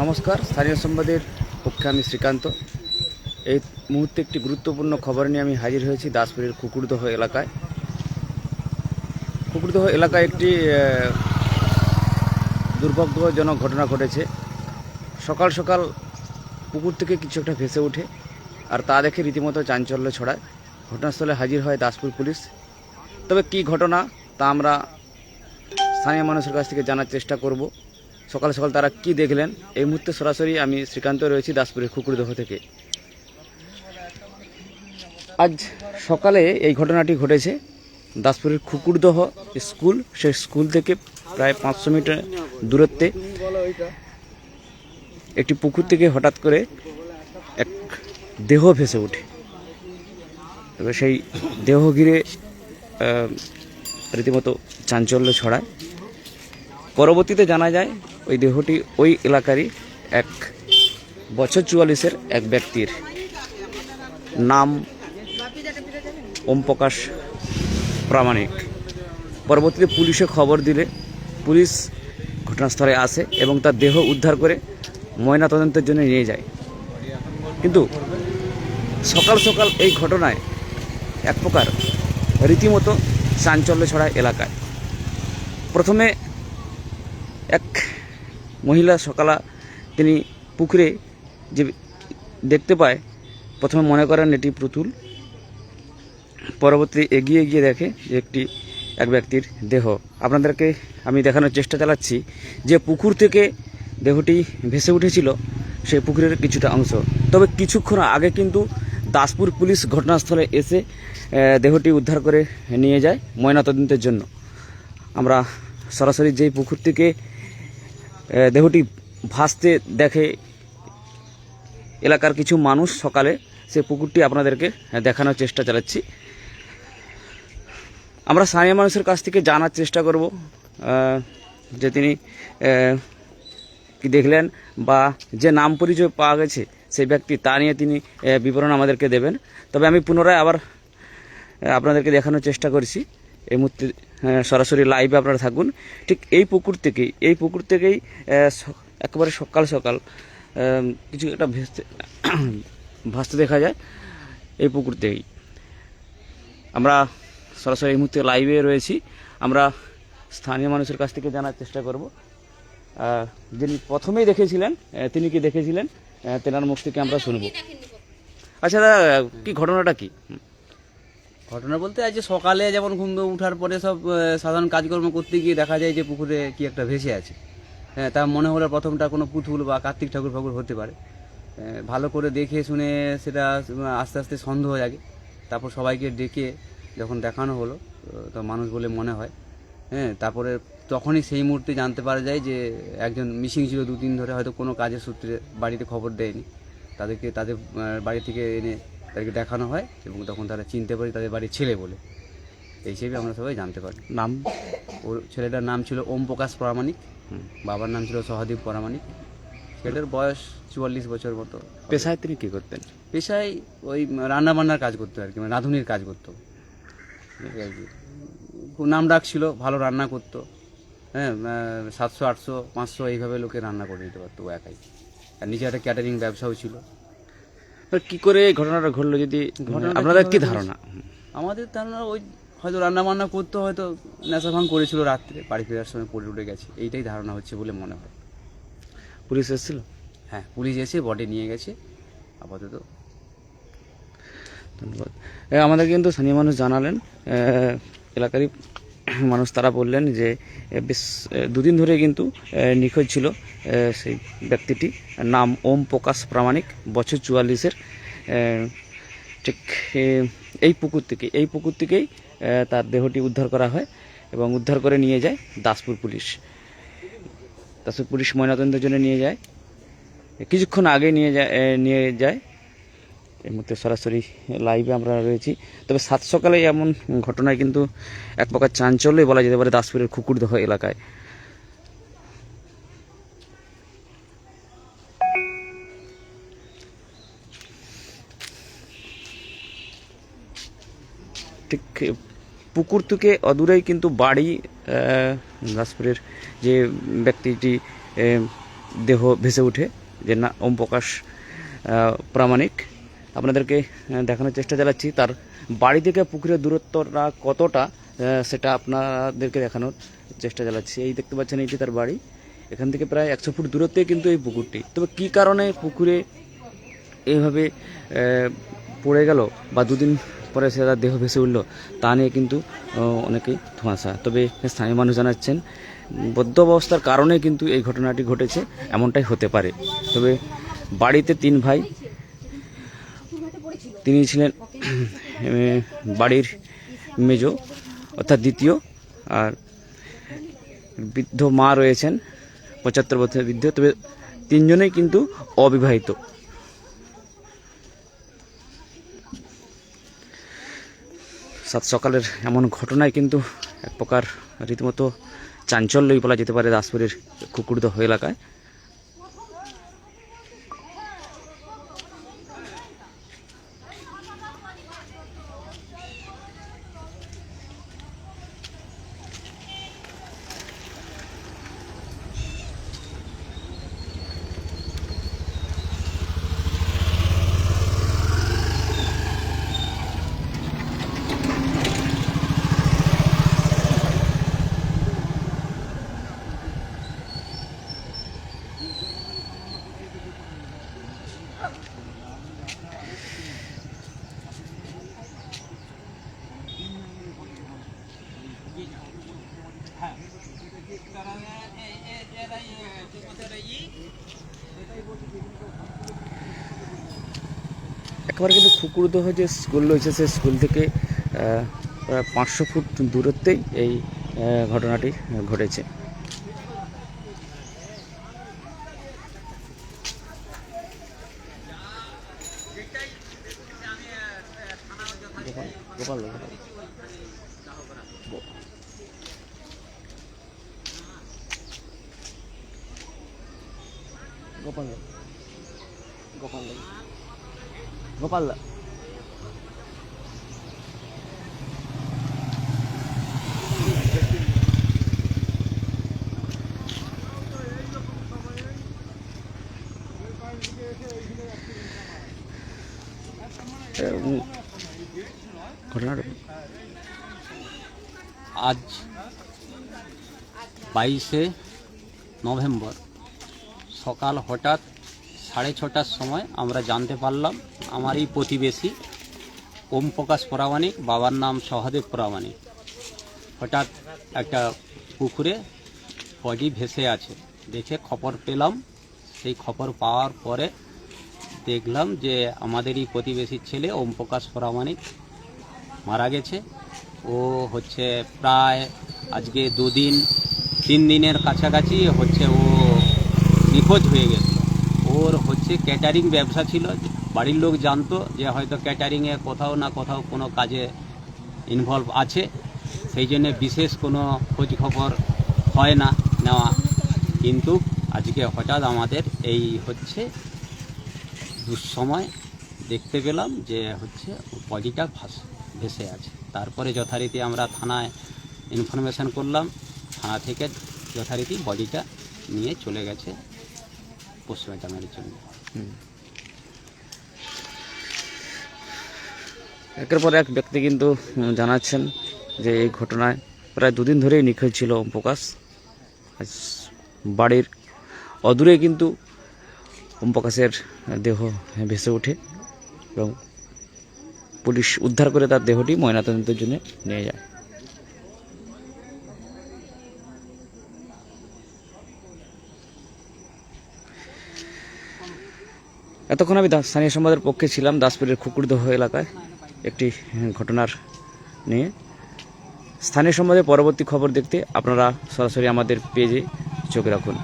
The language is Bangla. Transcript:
নমস্কার। স্থানীয় সংবাদের পক্ষে আমি শ্রীকান্ত। এই মুহূর্তে একটি গুরুত্বপূর্ণ খবর নিয়ে আমি হাজির হয়েছি দাসপুরের কুকুরদহ এলাকায়। কুকুরদহ এলাকায় একটি দুর্ভাগ্যজনক ঘটনা ঘটেছে। সকাল সকাল পুকুর থেকে কিছু একটা ভেসে ওঠে আর তা দেখে রীতিমতো চাঞ্চল্য ছড়ায়। ঘটনাস্থলে হাজির হয় দাসপুর পুলিশ। তবে কি ঘটনা তা আমরা স্থানীয় মানুষের কাছ থেকে জানার চেষ্টা করব। সকাল সকাল তারা কি দেখলেন? এই মুহূর্তে সরাসরি আমি শ্রীকান্ত রয়েছি দাসপুরের কুকুরদহ থেকে। আজ সকালে এই ঘটনাটি ঘটেছে। দাসপুরের কুকুরদহ স্কুল, সেই স্কুল থেকে প্রায় পাঁচশো মিটার দূরত্বে একটি পুকুর থেকে হঠাৎ করে এক দেহ ভেসে ওঠে। এবার সেই দেহ ঘিরে রীতিমতো চাঞ্চল্য ছড়ায়। পরবর্তীতে জানা যায় ওই দেহটি ওই এলাকারই এক বছর চুয়াল্লিশের এক ব্যক্তির নাম ওম প্রকাশ প্রামাণিক। পরবর্তীতে পুলিশে খবর দিলে পুলিশ ঘটনাস্থলে আসে এবং তার দেহ উদ্ধার করে ময়না তদন্তের জন্য নিয়ে যায়। কিন্তু সকাল সকাল এই ঘটনায় এক প্রকার রীতিমতো চাঞ্চল্য ছড়ায় এলাকায়। প্রথমে মহিলা সকালা তিনি পুকুরে যে দেখতে পায়, প্রথমে মনে করেন এটি পুতুল, পরবর্তী এগিয়ে গিয়ে দেখে যে একটি, এক ব্যক্তির দেহ। আপনাদেরকে আমি দেখানোর চেষ্টা চালাচ্ছি যে পুকুর থেকে দেহটি ভেসে উঠেছিল সেই পুকুরের কিছুটা অংশ। তবে কিছুক্ষণ আগে কিন্তু দাসপুর পুলিশ ঘটনাস্থলে এসে দেহটি উদ্ধার করে নিয়ে যায় ময়নাতদন্তের জন্য। আমরা সরাসরি যেই পুকুর থেকে দেহটি ভাসতে দেখে এলাকার কিছু মানুষ সকালে সে পুকুরটি আপনাদেরকে দেখানোর চেষ্টা চালাচ্ছি। আমরা স্থানীয় মানুষের কাছ থেকে জানার চেষ্টা করব যে তিনি কি দেখলেন বা যে নাম পরিচয় পাওয়া গেছে সেই ব্যক্তি, তা নিয়ে তিনি বিবরণ আমাদেরকে দেবেন। তবে আমি পুনরায় আবার আপনাদেরকে দেখানোর চেষ্টা করছি। এই মুহূর্তে আহ, সরাসরি লাইভে আপনারা থাকুন। ঠিক এই পুকুর থেকেই এই পুকুর থেকেই একেবারে সকাল সকাল কিছু একটা ভেসতে ভাসতে দেখা যায় এই পুকুর থেকেই। আমরা সরাসরি এই মুহূর্তে লাইভে রয়েছি। আমরা স্থানীয় মানুষের কাছ থেকে জানার চেষ্টা করব। যিনি প্রথমেই দেখেছিলেন তিনি কি দেখেছিলেন? তেনার মুখ থেকে আমরা শুনব। আচ্ছা দাদা কি ঘটনাটা কি? ঘটনা বলতে আজ সকালে যেমন ঘুম উঠার পরে সব সাধারণ কাজকর্ম করতে গিয়ে দেখা যায় যে পুকুরে কি একটা ভেসে আছে। হ্যাঁ তার মনে হলো প্রথমটা কোনো পুতুল বা কার্তিক ঠাকুর ফাকুর হতে পারে। ভালো করে দেখে শুনে সেটা আস্তে আস্তে সন্দেহ জাগে। তারপর সবাইকে ডেকে যখন দেখানো হলো তো মানুষ বলে মনে হয়। হ্যাঁ তারপরে তখনই সেই মুহূর্তে জানতে পারা যায় যে একজন মিসিং ছিল দুদিন ধরে, হয়তো কোনো কাজের সূত্রে বাড়িতে খবর দেয়নি। তাদেরকে, তাদের বাড়ি থেকে এনে তাদেরকে দেখানো হয় এবং তখন তারা চিনতে পারি তাদের বাড়ির ছেলে বলে। এই হিসেবে আমরা সবাই জানতে পারি। নাম? ওর ছেলেটার নাম ছিল ওম প্রকাশ প্রামাণিক বাবার নাম ছিল সহদীপ প্রামাণিক। ছেলেটার বয়স চুয়াল্লিশ বছর মতো পেশায় তিনি কী করতেন? পেশায় ওই রান্নাবান্নার কাজ করতো আর কি মানে রাঁধুনির কাজ করতো। আর কি। খুব নাম ডাক ছিল ভালো রান্না করতো। হ্যাঁ সাতশো আটশো পাঁচশো এইভাবে লোকে রান্না করে দিতে পারতো একাই। আর নিজে একটা ক্যাটারিং ব্যবসাও ছিল। কি করে এই ঘটনাটা ঘটলো যদি আপনাদের কি ধারণা? আমাদের ধারণা ওই হয়তো রান্না বান্না করতো হয়তো নেশা ভাঙ করেছিল রাত্রে বাড়ি ফেরার সময় পড়ে উঠে গেছে এইটাই ধারণা হচ্ছে বলে মনে হয়। পুলিশ এসেছিল? হ্যাঁ পুলিশ এসে বডি নিয়ে গেছে আপাতত। ধন্যবাদ। আমাদের কিন্তু স্থানীয় মানুষ জানালেন এলাকারই মানুষ তারা বললেন যে বেশ দুদিন ধরে কিন্তু নিখোঁজ ছিল সেই ব্যক্তিটি। নাম ওম প্রকাশ প্রামাণিক, বছর চুয়াল্লিশের ঠিক এই পুকুর থেকে, এই পুকুর থেকেই তার দেহটি উদ্ধার করা হয় এবং উদ্ধার করে নিয়ে যায় দাসপুর পুলিশ। দাসপুর পুলিশ ময়নাতদন্তের জন্য নিয়ে যায়। কিছুক্ষণ আগে নিয়ে যায় নিয়ে যায় এই মুহূর্তে সরাসরি লাইভে আমরা রয়েছি। তবে সাত সকালে এমন ঘটনায় কিন্তু এক প্রকার চাঞ্চল্যই বলা যেতে পারে দাসপুরের কুকুরদহ এলাকায়। ঠিক, পুকুর থেকে অদূরেই কিন্তু বাড়ি দাসপুরের যে ব্যক্তিটি দেহ ভেসে ওঠে, যে না ওম প্রকাশ প্রামাণিক। আপনাদেরকে দেখানোর চেষ্টা চালাচ্ছি। তার বাড়ি থেকে পুকুরের দূরত্বটা কতটা সেটা আপনাদেরকে দেখানোর চেষ্টা চালাচ্ছি। এই দেখতে পাচ্ছেন এইটি তার বাড়ি। এখান থেকে প্রায় একশো ফুট দূরত্বে কিন্তু এই পুকুরটি। তবে কী কারণে পুকুরে এইভাবে পড়ে গেল বা দুদিন পরে সে তার দেহ ভেসে উঠল, তা নিয়ে কিন্তু অনেকেই ধোঁয়াশা। তবে স্থানীয় মানুষ জানাচ্ছেন, বদ্ধ অবস্থার কারণে কিন্তু এই ঘটনাটি ঘটেছে, এমনটাই হতে পারে। তবে বাড়িতে তিন ভাই তিনি ছিলেন বাড়ির মেজ, অর্থাৎ দ্বিতীয়, আর বৃদ্ধ মা রয়েছেন, পঁচাত্তর বছরের বৃদ্ধ, তবে তিনজনেই কিন্তু অবিবাহিত। সাত সকালের এমন ঘটনায় কিন্তু এক প্রকার রীতিমতো চাঞ্চল্যই বলা যেতে পারে দাসপুরের কুকুরদহ এলাকায়। একেবারে কিন্তু কুকুরদহ যে স্কুল রয়েছে, সেই স্কুল থেকে পাঁচশো ফুট দূরত্বেই এই ঘটনাটি ঘটেছে। 構。గోపాల్ గోపాల్ గోపాల్ కొన్నాడు আজ বাইশে নভেম্বর। সকাল হঠাৎ সাড়ে ছটার সময় আমরা জানতে পারলাম, আমার এই প্রতিবেশী ওম প্রকাশ প্রামাণিক, বাবার নাম সহদেব প্রামাণিক। হঠাৎ একটা পুকুরে বডি ভেসে আছে। দেখে খবর পেলাম। সেই খবর পাওয়ার পরে দেখলাম যে আমাদের এই প্রতিবেশীর ছেলে ওম প্রকাশ প্রামাণিক মারা গেছে। ও হচ্ছে প্রায় আজকে দুদিন, তিন দিনের কাছাকাছি হচ্ছে ও নিখোঁজ হয়ে গেছে। ওর হচ্ছে ক্যাটারিং ব্যবসা ছিল, বাড়ির লোক জানতো যে হয়তো ক্যাটারিংয়ে কোথাও না কোথাও কোনো কাজে ইনভলভ আছে, সেই জন্য বিশেষ কোনো খোঁজ খবর হয় না নেওয়া। কিন্তু আজকে হঠাৎ আমাদের এই হচ্ছে দুঃসময় দেখতে পেলাম যে হচ্ছে বডিটা ভাস ভেসে আছে। তারপরে যথারীতি আমরা থানায় ইনফরমেশন করলাম। থানা থেকে যথারীতি বডিটা নিয়ে চলে গেছে পোস্টমর্টমের জন্য। একের পর এক ব্যক্তি কিন্তু জানাচ্ছেন যে এই ঘটনায় প্রায় দুদিন ধরেই নিখোঁজ ছিল ওম প্রকাশ বাড়ির অদূরে কিন্তু ওম প্রকাশের দেহ ভেসে ওঠে এবং পুলিশ উদ্ধার করে তার দেহটি ময়নাতদন্তের জন্য নিয়ে যায়। এতক্ষণ আমি স্থানীয় সমাজের পক্ষে ছিলাম দাসপুরের খুকুরদহ এলাকায় একটি ঘটনার নিয়ে। স্থানীয় সমাজের পরবর্তী খবর দেখতে আপনারা সরাসরি আমাদের পেজে চোখ রাখুন।